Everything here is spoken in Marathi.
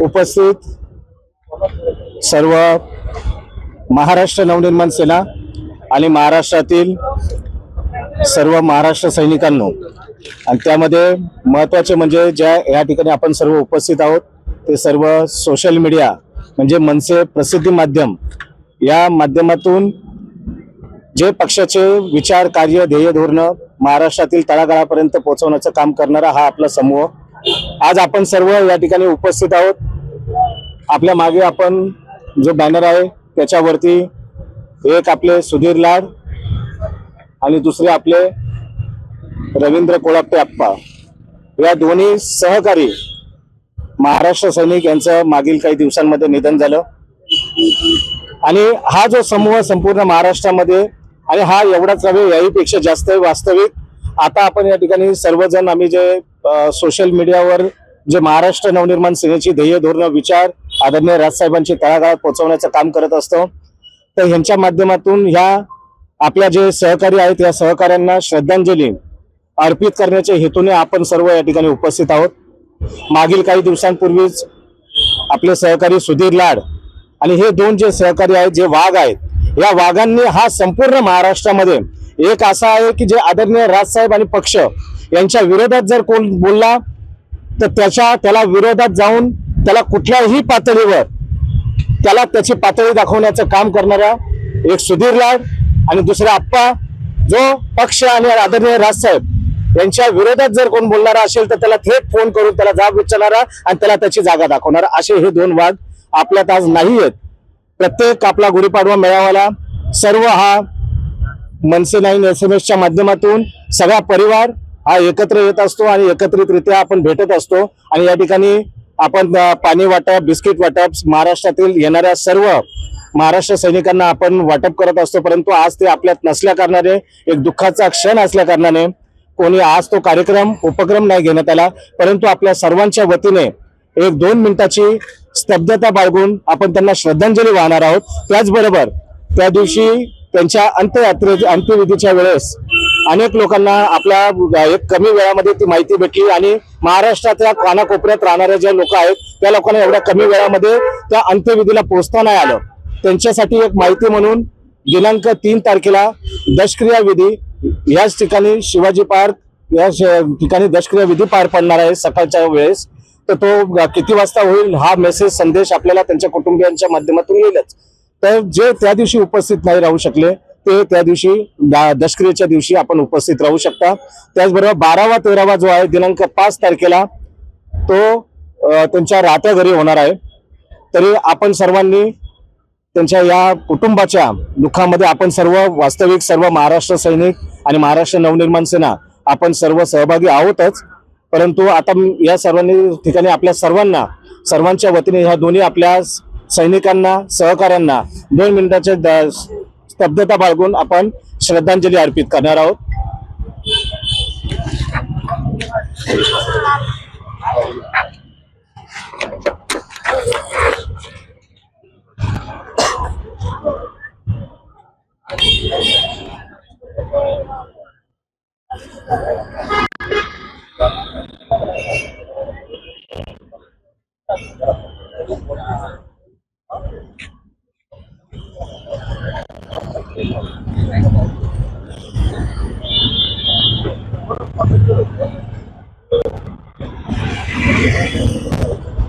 उपस्थित सर्व महाराष्ट्र नवनिर्माण सेना आणि महाराष्ट्रातील सर्व महाराष्ट्र सैनिकांनो आणि त्यामध्ये महत्त्वाचे म्हणजे ज्या या ठिकाणी आपण सर्व उपस्थित आहोत ते सर्व सोशल मीडिया म्हणजे मनसे प्रसिद्धी माध्यम या माध्यमातून जे पक्षाचे विचार कार्य ध्येय धोरणं महाराष्ट्रातील तळागाळापर्यंत पोहोचवण्याचं काम करणारा हा आपला समूह आज आपण सर्व या ठिकाणी उपस्थित आहोत. आपल्या मागे आपण जो बॅनर आहे त्याच्यावरती एक आपले सुधीर लाड आणि दुसरे आपले रवींद्र कोळाप्पे आप्पा. या दोन्ही सहकारी महाराष्ट्र सैनिक यांचं मागील काही दिवसांमध्ये निधन झालं. आणि हा जो समूह संपूर्ण महाराष्ट्रामध्ये आणि हा एवढाच नव्हे याहीपेक्षा जास्त वास्तविक. आता आपण या ठिकाणी सर्वजण आम्ही जे सोशल मीडियावर जे महाराष्ट्र नवनिर्माण सेनेची ध्येय धोरण विचार आदरणीय राजसाहेबांची तळागाळात पोहोचवण्याचं काम करत असतो तर ह्यांच्या माध्यमातून ह्या आपल्या जे सहकारी आहेत या सहकाऱ्यांना श्रद्धांजली अर्पित करण्याच्या हेतूने आपण सर्व या ठिकाणी उपस्थित आहोत. मागील काही दिवसांपूर्वीच आपले सहकारी सुधीर लाड आणि हे दोन जे सहकारी आहेत जे वाघ आहेत या वाघांनी हा संपूर्ण महाराष्ट्रामध्ये एक असा आहे की जे आदरणीय राजसाहेब आणि पक्ष यांच्या विरोधात जर कोण बोलला तर त्याच्या त्याला विरोधात जाऊन त्याला कुठल्याही पातळीवर त्याला त्याची पातळी दाखवण्याचं काम करणारा एक सुधीर लाड आणि दुसरा आप्पा जो पक्ष आणि आदरणीय राजसाहेब यांच्या विरोधात जर कोण बोलणारा असेल तर त्याला थेट फोन करून त्याला जाब विचारणारा आणि त्याला त्याची जागा दाखवणारा. असे हे दोन वाद आपल्यात आज नाही आहेत प्रत्येक आपला गुढीपाडवा मेळाव्याला सर्व हा मनसे नाईन एस एम एसच्या माध्यमातून सगळा परिवार हा एकत्र येत असतो आणि एकत्रितरित्या आपण भेटत असतो. आणि या ठिकाणी आपण पाणी वाटप बिस्किट वाटप महाराष्ट्रातील येणाऱ्या सर्व महाराष्ट्र सैनिकांना आपण वाटप करत असतो. परंतु आज ते आपल्यात नसल्या कारणाने एक दुःखाचा क्षण असल्या कारणाने कोणी आज तो कार्यक्रम उपक्रम नाही घेण्यात आला. परंतु आपल्या सर्वांच्या वतीने एक दोन मिनिटाची स्तब्धता बाळगून आपण त्यांना श्रद्धांजली वाहणार आहोत. त्याचबरोबर त्या दिवशी त्यांच्या अंत्ययात्रे अंत्यविधीच्या वेळेस अनेक लोकांना आपल्या एक कमी वेळामध्ये ती माहिती भेटली आणि महाराष्ट्रातल्या कानाकोपऱ्यात राहणारे जे लोक आहेत त्या लोकांना एवढ्या कमी वेळामध्ये त्या अंत्यविधीला पोहोचता नाही आलं. त्यांच्यासाठी एक माहिती म्हणून दिनांक तीन तारखेला दशक्रिया विधी याच ठिकाणी शिवाजी पार्क या श- ठिकाणी दशक्रिया विधी पार पडणार आहे सकाळच्या वेळेस. तर तो किती वाजता होईल हा मेसेज संदेश आपल्याला त्यांच्या कुटुंबियांच्या माध्यमातून येईलच. तर जे त्या दिवशी उपस्थित नाही राहू शकले ते त्या दिवशी दशक्रियेच्या दिवशी आपण उपस्थित राहू शकता. त्याचबरोबर बारावा तेरावा जो आहे दिनांक पाच तारखेला तो त्यांच्या राहत्या घरी होणार आहे. तरी आपण सर्वांनी त्यांच्या या कुटुंबाच्या दुःखामध्ये आपण सर्व वास्तविक सर्व महाराष्ट्र सैनिक आणि महाराष्ट्र नवनिर्माण सेना आपण सर्व सहभागी आहोतच. परंतु आता या सर्वांनी ठिकाणी आपल्या सर्वांना सर्वांच्या वतीने ह्या दोन्ही आपल्या स- सैनिकांना सहकाऱ्यांना दोन मिनिटाचे द- स्तब्धता बाळगून आपण श्रद्धांजली अर्पित करणार आहोत. Điện.